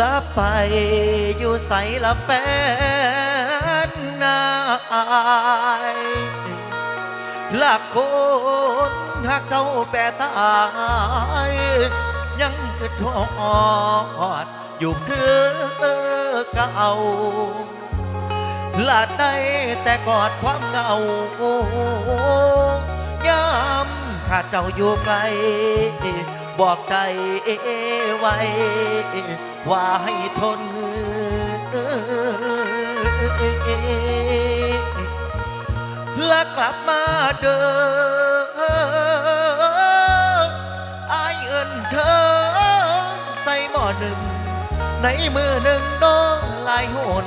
ละไปอยู่ใสละแฟนนายละคนหักเจ้าแปรตาย ยังคือทอดอยู่คือเก่าลาดได้แต่กอดความเหงายามข้าเจ้าอยู่ไกล บอกใจไว้ ว่าให้ทนและกลับมาเดิมอายเอินเธอใส่หม้อหนึ่ง ในมือหนึ่งโดนลายหน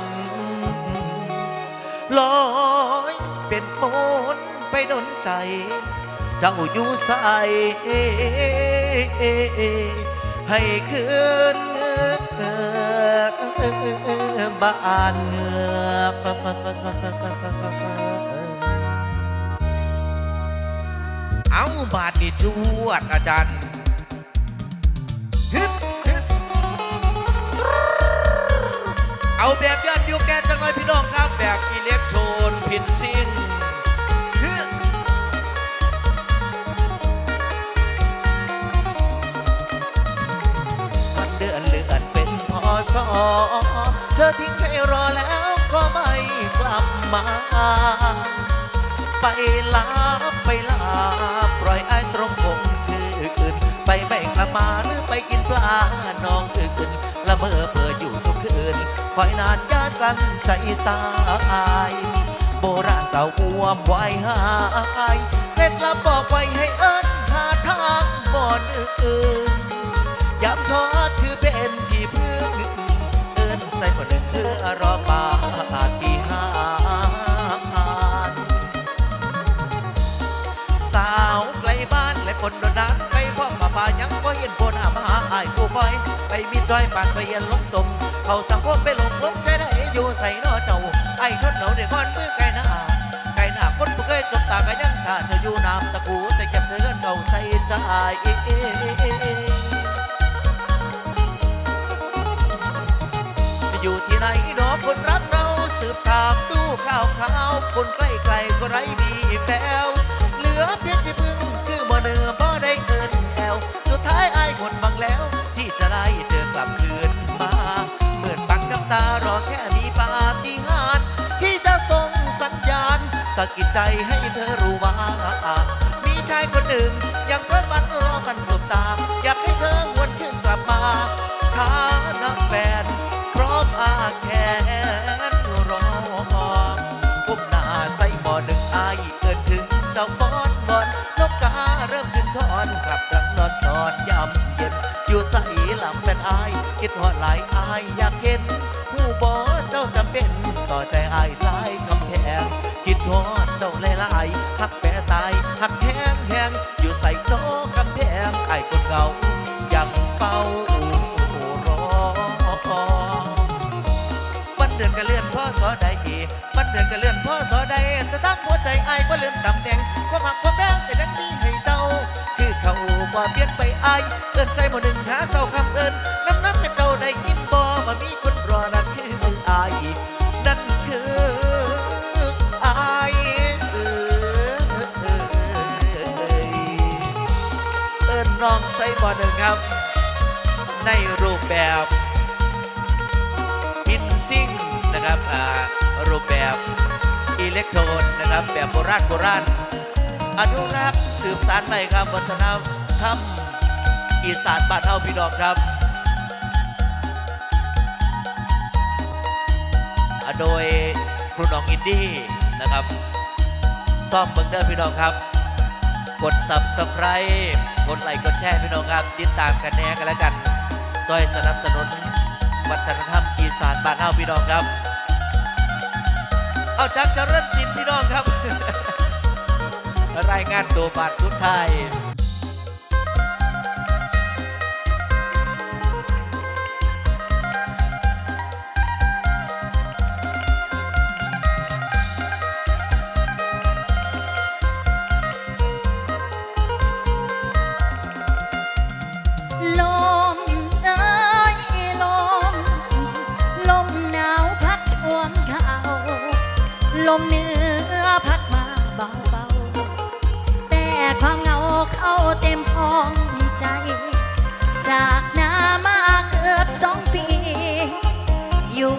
ลอยเป็นมนไปดนใจ เจ้าอยู่ใส่ให้คืน บ้านเอาบาทนี่จวดอาจารย์ฮึฮึเอาแบบยอดยุคแดนจังเลยพี่น้องครับ แบบอิเล็กโทรนพินซิ่ง สอ เธอทิ้งให้รอแล้วก็ไม่กลับมา ไปลาไปลาปล่อยไอ้ตรงผมคืออื่นไปแบ่งละมาหรือไปกินปลาน้องอื่นละเมอเปิดอยู่ทุกคืนคอยนานยาดกันใจตายโบราณเก่าวัวควายหายเคล็ดลับบอกไว้ให้เอิ้นหาทางบ่อนอื่น จอยปานไปเย็นลงตมเขาสังพวกไปหลงล้มใจได้อยู่ใส่นอเจ้า ไอ้ชนเหนาเด็กคนมือไก่หน้าไก่หน้าคนผู้เคยสบตาก็ยังท่าเธออยู่น้ำตะกูใส่เก็บเธอเงินเก่าใส่ใจอยู่ที่ไหนดอกคนรักเราสืบถามดูข่าวคราวคนใกล้ไกลก็ไร้ดีแปวเหลือเพียงที่พึ่ง สะกิดใจให้เธอรู้ว่า มีชายคนหนึ่ง ยังเพิ่วันรอกันสบตา อยากให้เธอหวนขึ้นกลับมาฐานะแฟนพร้อมอาแขนรอก้มหน้าใส่หมอหนึ่งอายเกินถึงเจ้าบอนบอนนกกาเริ่มขึ้นคอนกลับรังนอนตอนยำเย็น อยู่ใส่หลังเป็นอายคิดหอดหลายอายอยากเห็น ผู้บอเจ้าจำเป็นต่อใจอายหลายกำ สอใดวันเดือนก็เลื่อนพ่อสอใดแต่ตั้งหัวใจไอ้ายก็เลื่อนตำแหน่งความหักความแบงแต่ยังมีให้เจ้า คือเขาว่าเปลี่ยนไปไอ้ายเอินใส่หมดหนึ่งหาเศร้าคำเอินน้ำน้ำเป็นเจ้าได้ยินบ่ว่ามีคนรอนั่นคือไอ้ายนั่นคือไอ้ายเอินน้องใส่บ่หนึ่งครับ ในรูปแบบอินซิง นะครับอ่ารูปแบบอิเล็กโทรนนะครับ แบบโบราณโบราณอนุรักษ์สืบสานไปครับวัฒนธรรมอีสานบ้านเฮาพี่น้องครับอ่าโดยครูน้องอินดี้นะครับซ่อมเบิงเดอร์พี่น้องครับ กด subscribe กดไลค์กดแชร์พี่น้องครับ ติดตามกันแน่กันแล้วกันซอยสนับสนุนวัฒนธรรมอีสานบ้านเฮาพี่น้องครับ เอาจากเจริญศิลป์พี่น้องครับ รายงานตัวบาทสุดท้ายือพัดมาเบาๆ แต่ความเหงาเข้าเต็มห้องใจ จากนามาเกือบสองปี อยู่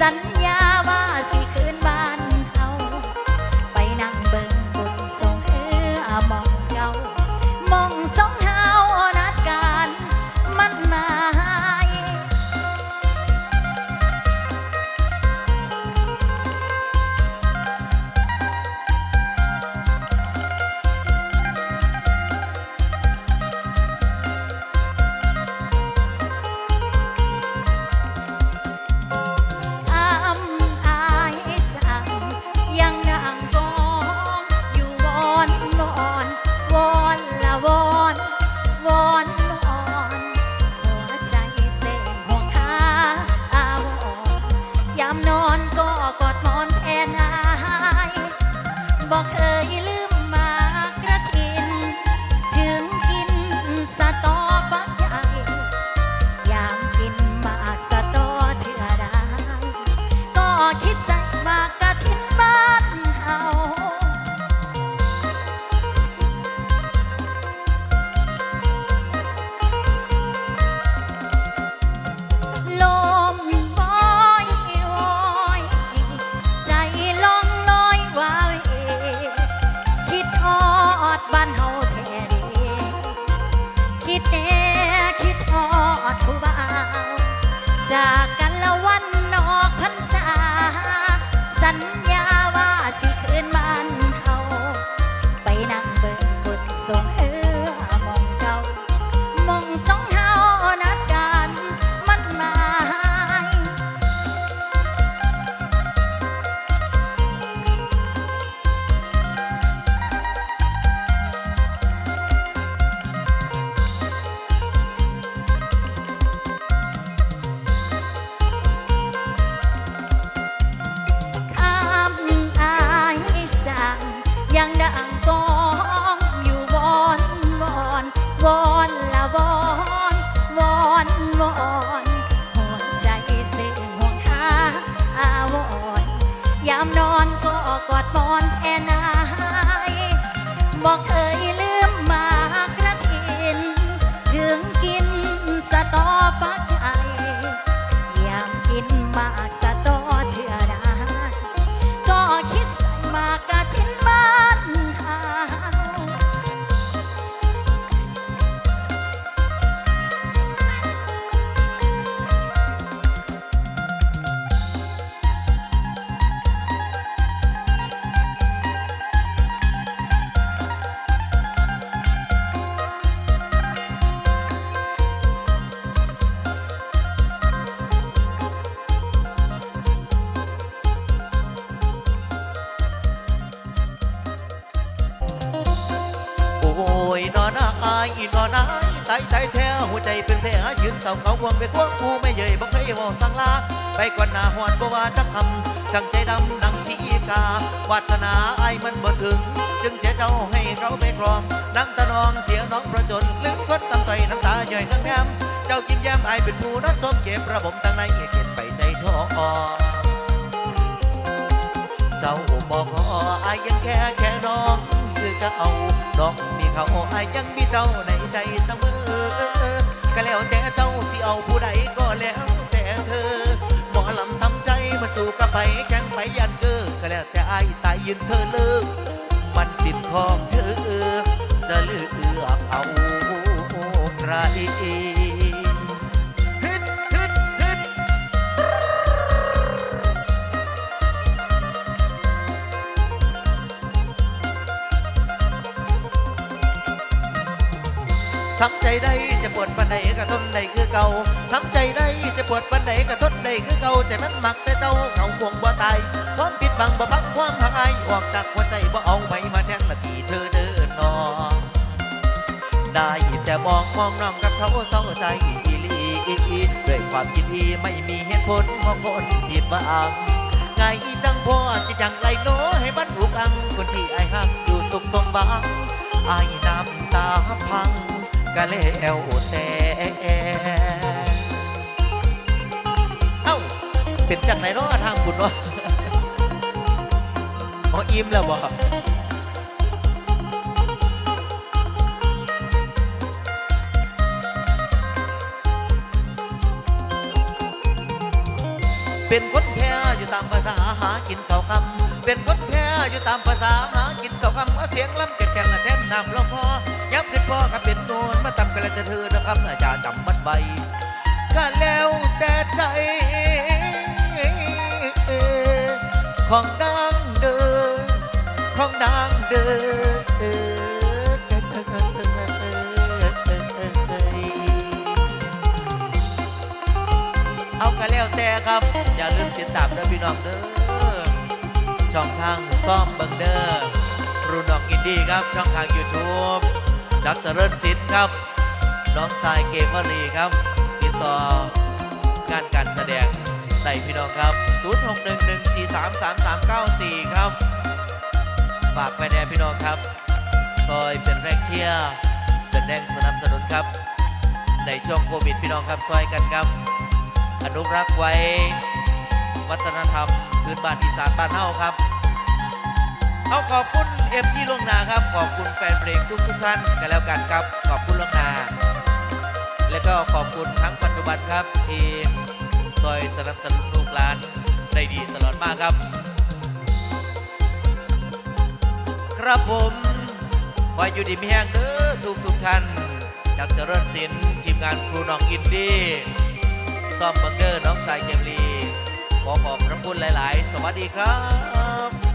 สัญ สั นอนอายอีนอนอายตายใจแท้หัวใจเป็นแผลยืนเศร้าเขาวงไปควงผู้ไม่เยยบอกเคยบอสังลาไปก่อนหน้าหวนบ่ว่าจักคำช่างใจดำดังสีกาวาสนาไอมันบ่ถึง จึงเสียเจ้าให้เขาไปครองน้ำตาน้องเสียน้องประจนลืมคนตั้งต่อยน้ำตาย่อยทั้งแนมเจ้ากินแย้มไอเป็นผู้นัดสมเก็บระบบตั้งในเก็บไปใจท้อ ก็เอาน้องมีเขาอายยังมีเจ้าในใจเสมอ ก็แล้วแต่เจ้าสิเอาผู้ใดก็แล้วแต่เธอหมอลำทำใจมาสู่กับไปแข่งไปยันเกอก็แล้วแต่อายตายยืนเธอเลิก มันสิทธิ์ของเธอจะเลือกเอาใคร ปวดปันใดก็ทนได้คือเก่าใจมันหมักแต่เจ้าเขาห่วงบ่ตายความปิดบังบ่พักความหักอายออกจากหัวใจบ่เอาไปมาแทนละที่เธอเดินนอนได้แต่มองมองน้องกับเขาเศร้าใจอีลีด้วยความคิดที่ไม่มีเหตุผลของคนผิดหวังไงจังพ่อจิตจังไรโนให้มันอุกอังคนที่ไอายหักอยู่สุขสมบังอายน้ำตาพังก็แล้วแต่ จากไหนเนาะทางคุณเนาะหมออิ่มแล้วบ่เป็นคนแพ้อยู่ตามภาษาหากินเสาคำเป็นคนแพ้อยู่ตามภาษาหากินเสาคำว่าเสียงล้ำเกิดแกงละแท่นนำลำพอย้ำขึ้นพ่อกับเป็นโนนมาตำกันละจะเธอนะครับอาจารย์จำมันไว้ก็แล้วแต่ใจ ของนางเดินของนางเดินเอากันแล้วแต่ครับ อย่าลืมติดตามด้อพี่น้องเด้อช่องทางซ่อมเบิงเด้อครูน้องอินดี้ครับ ช่องทาง YouTube จักรเจริญศิลป์ครับ น้องสายเกมวลีครับ ติดต่องานการแสดง ใส่พี่น้องครับ 0611433394 ครับ ฝากไปแน่พี่น้องครับซอยเป็นแรงเชียร์เป็นแรงสนับสนุนครับ ในช่วงโควิดพี่น้องครับซอยกันครับ อนุรักษ์ไว้ วัฒนธรรมพื้นบ้านอีสานบ้านเฮาครับเอาขอบคุณเอฟซีลงนาครับ ขอบคุณแฟนเพลงทุกทุกๆท่านกันแล้วกันครับ ขอบคุณลงนา และก็ขอบคุณทั้งปัจจุบันครับที่ สนับสนุนลูกหลานได้ดีตลอดมาครับ ครับผมขอให้อยู่ดีมีแห้งเด้อทุกทุกท่าน จากเจริญศิลป์ทีมงานครูน้องอินดี้ซ่อมบังเกอร์น้องสายเกมลีขอขอบพระคุณหลาย ๆ สวัสดีครับ